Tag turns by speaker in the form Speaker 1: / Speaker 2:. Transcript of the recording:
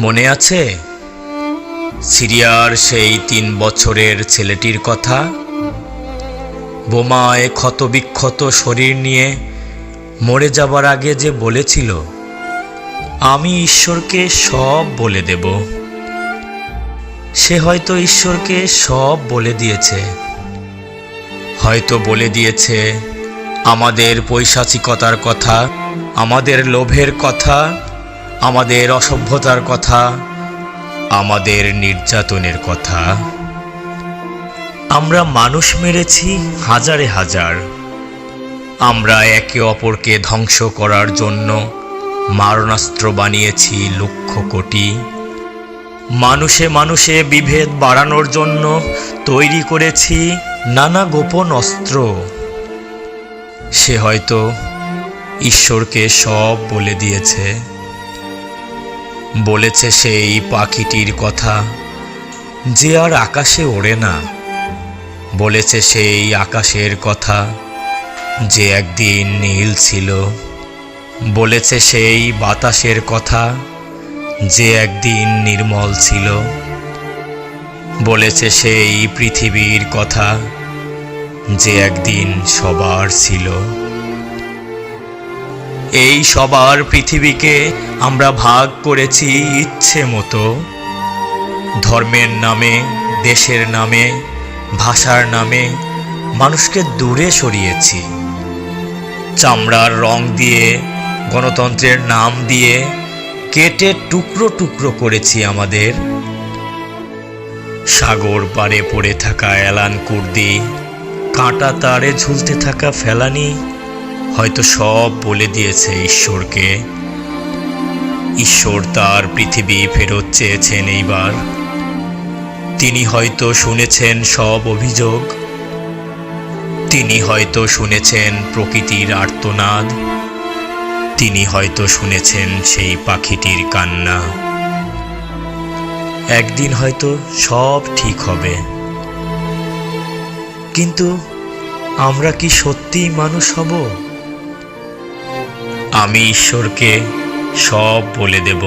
Speaker 1: মনে আছে? সিরিয়ার সেই তিন বছরের ছেলেটির কথা? বোমায় ক্ষতবিক্ষত শরীর নিয়ে মরে যাবার আগে যে বলেছিল, আমি ঈশ্বরকে সব বলে দেব। সে হয়তো ঈশ্বরকে সব বলে দিয়েছে। হয়তো বলে দিয়েছে, আমাদের পৈশাচিকতার কথা, আমাদের লোভের কথা আমাদের অসভ্যতার কথা, আমাদের নির্যাতনের কথা। আমরা মানুষ মেরেছি হাজারে হাজার। আমরা একে অপরকে ধ্বংস করার জন্য মারণাস্ত্র বানিয়েছি লক্ষ কোটি। মানুষে মানুষে বিভেদ বাড়ানোর জন্য তৈরি করেছি নানা গোপন অস্ত্র। সে হয়তো ঈশ্বরকে সব বলে দিয়েছে। বলেছে সেই পাখিটির কথা, যে আর আকাশে ওড়ে না। বলেছে সেই আকাশের কথা, যে একদিন নীল ছিল। বলেছে সেই বাতাসের কথা, যে একদিন নির্মল ছিল। বলেছে সেই পৃথিবীর কথা, যে একদিন সবার ছিল। এই সবার পৃথিবীকে আমরা ভাগ করেছি ইচ্ছে মতো। ধর্মের নামে, দেশের নামে, ভাষার নামে মানুষকে দূরে সরিয়েছি। চামড়ার রং দিয়ে, গণতন্ত্রের নাম দিয়ে কেটে টুকরো টুকরো করেছি আমাদের। সাগর পাড়ে পড়ে থাকা এলান কুর্দি, কাঁটা তারে ঝুলতে থাকা ফেলানি হয়তো সব বলে দিয়েছে ঈশ্বরকে। ঈশ্বর তার পৃথিবী ফেরত চেয়েছেন এইবার। তিনি হয়তো শুনেছেন সব অভিযোগ। তিনি হয়তো শুনেছেন প্রকৃতির আর্তনাদ। তিনি হয়তো শুনেছেন সেই পাখিটির কান্না। একদিন হয়তো সব ঠিক হবে। কিন্তু আমরা কি সত্যিই মানুষ হব? আমি ঈশ্বরকে সব বলে দেব।